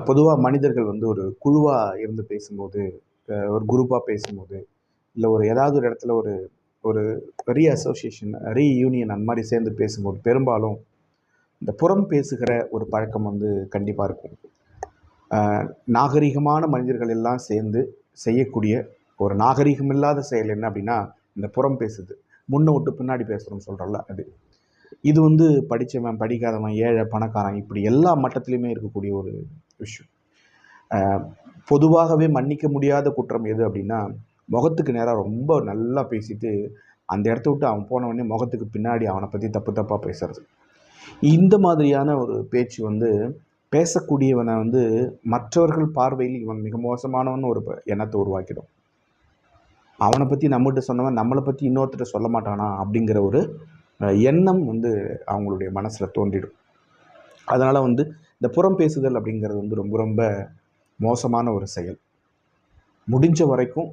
பொதுவாக மனிதர்கள் வந்து ஒரு குழுவாக இருந்து பேசும்போது ஒரு குரூப்பாக பேசும்போது இல்லை ஒரு ஏதாவது ஒரு இடத்துல ஒரு ஒரு ரீ அசோசியேஷன் ரீயூனியன் அந்த மாதிரி சேர்ந்து பேசும்போது பெரும்பாலும் இந்த புறம் பேசுகிற ஒரு பழக்கம் வந்து கண்டிப்பாக இருக்கும். நாகரிகமான மனிதர்கள் எல்லாம் சேர்ந்து செய்யக்கூடிய ஒரு நாகரிகம் இல்லாத செயல் என்ன அப்படின்னா இந்த புறம் பேசுது. முன்ன விட்டு பின்னாடி பேசுகிறோம்னு சொல்கிறோம்ல அது. இது வந்து படித்தவன் படிக்காதவன் ஏழை பணக்காரன் இப்படி எல்லா மட்டத்திலையுமே இருக்கக்கூடிய ஒரு விஷயம் பொதுவாகவே மன்னிக்க முடியாத குற்றம் எது அப்படின்னா முகத்துக்கு நேராக ரொம்ப நல்லா பேசிட்டு அந்த இடத்த விட்டு அவன் போனவொடனே முகத்துக்கு பின்னாடி அவனை பற்றி தப்பு தப்பாக பேசுறது. இந்த மாதிரியான ஒரு பேச்சு வந்து பேசக்கூடியவனை வந்து மற்றவர்கள் பார்வையில் இவன் மிக மோசமானவன் ஒரு எண்ணத்தை உருவாக்கிடும். அவனை பற்றி நம்மகிட்ட சொன்னவன் நம்மளை பற்றி இன்னொருத்தர் சொல்ல மாட்டானா அப்படிங்கிற ஒரு எண்ணம் வந்து அவங்களுடைய மனசில் தோன்றிடும். அதனால் வந்து இந்த புறம் பேசுதல் அப்படிங்கிறது வந்து ரொம்ப ரொம்ப மோசமான ஒரு செயல். முடிஞ்ச வரைக்கும்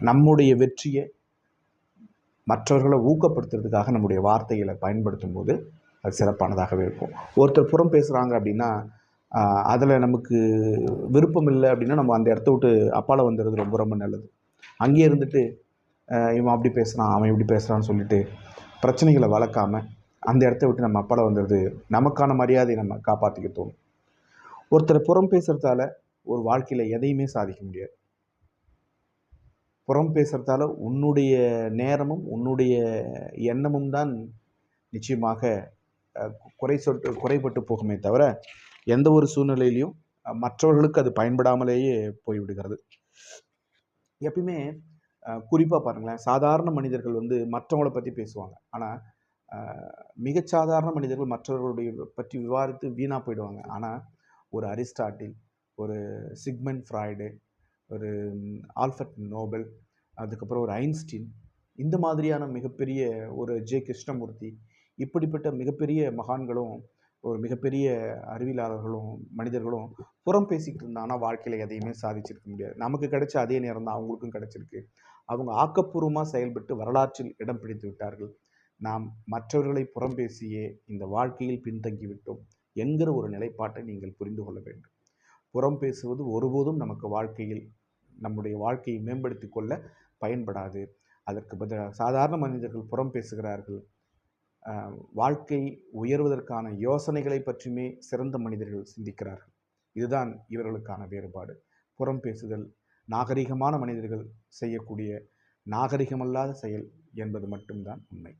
நம்முடைய வெற்றியை மற்றவர்களை ஊக்கப்படுத்துறதுக்காக நம்முடைய வார்த்தைகளை பயன்படுத்தும் போது அது சிறப்பானதாகவே இருக்கும். ஒருத்தர் புறம் பேசுகிறாங்க அப்படின்னா அதில் நமக்கு விருப்பம் இல்லை அப்படின்னா நம்ம அந்த இடத்த விட்டு அப்பால வந்துடுறது ரொம்ப ரொம்ப நல்லது. அங்கேயே இருந்துட்டு இவன் அப்படி பேசுகிறான் அவன் இப்படி பேசுகிறான்னு சொல்லிட்டு பிரச்சனைகளை வளர்க்காம அந்த இடத்த விட்டு நம்ம அப்பால வந்துடுறது நமக்கான மரியாதையை நம்ம காப்பாற்றிக்க தோணும். ஒருத்தரை புறம் பேசுகிறதால ஒரு வாழ்க்கையில் எதையுமே சாதிக்க முடியாது. புறம் பேசுகிறதால உன்னுடைய நேரமும் உன்னுடைய எண்ணமும் தான் நிச்சயமாக குறை சொட்டு குறைபட்டு போகுமே தவிர எந்த ஒரு சூழ்நிலையிலையும் மற்றவர்களுக்கு அது பயன்படாமலேயே போய்விடுகிறது. எப்பயுமே குறிப்பாக பாருங்களேன் சாதாரண மனிதர்கள் வந்து மற்றவங்கள பற்றி பேசுவாங்க. ஆனால் மிகச்சாதாரண மனிதர்கள் மற்றவர்களுடைய பற்றி விவாதித்து வீணாக போயிடுவாங்க. ஆனால் ஒரு அரிஸ்டாட்டில் ஒரு சிக்மெண்ட் ஃப்ராய்டு ஒரு ஆல்ஃபர்ட் நோபல் அதுக்கப்புறம் ஒரு ஐன்ஸ்டீன் இந்த மாதிரியான மிகப்பெரிய ஒரு ஜே. கிருஷ்ணமூர்த்தி இப்படிப்பட்ட மிகப்பெரிய மகான்களும் ஒரு மிகப்பெரிய அறிவியலாளர்களும் மனிதர்களும் புறம் பேசிக்கிட்டு இருந்தாங்கன்னா வாழ்க்கையில் எதையுமே சாதிச்சிருக்க முடியாது. நமக்கு கிடைச்ச அதே நேரம் தான் அவங்களுக்கும் கிடைச்சிருக்கு. அவங்க ஆக்கப்பூர்வமாக செயல்பட்டு வரலாற்றில் இடம் பிடித்து விட்டார்கள். நாம் மற்றவர்களை புறம் பேசியே இந்த வாழ்க்கையில் பின்தங்கிவிட்டோம் என்கிற ஒரு நிலைப்பாட்டை நீங்கள் புரிந்து கொள்ள வேண்டும். புறம் பேசுவது ஒருபோதும் நமக்கு வாழ்க்கையில் நம்முடைய வாழ்க்கையை மேம்படுத்தி கொள்ள பயன்படாது. அதற்கு பதிலாக சாதாரண மனிதர்கள் புறம் பேசுகிறார்கள் வாழ்க்கை உயர்வதற்கான யோசனைகளை பற்றியுமே சிறந்த மனிதர்கள் சிந்திக்கிறார்கள். இதுதான் இவர்களுக்கான வேறுபாடு. புறம் பேசுதல் நாகரிகமான மனிதர்கள் செய்யக்கூடிய நாகரிகமல்லாத செயல் என்பது மட்டும்தான் உண்மை.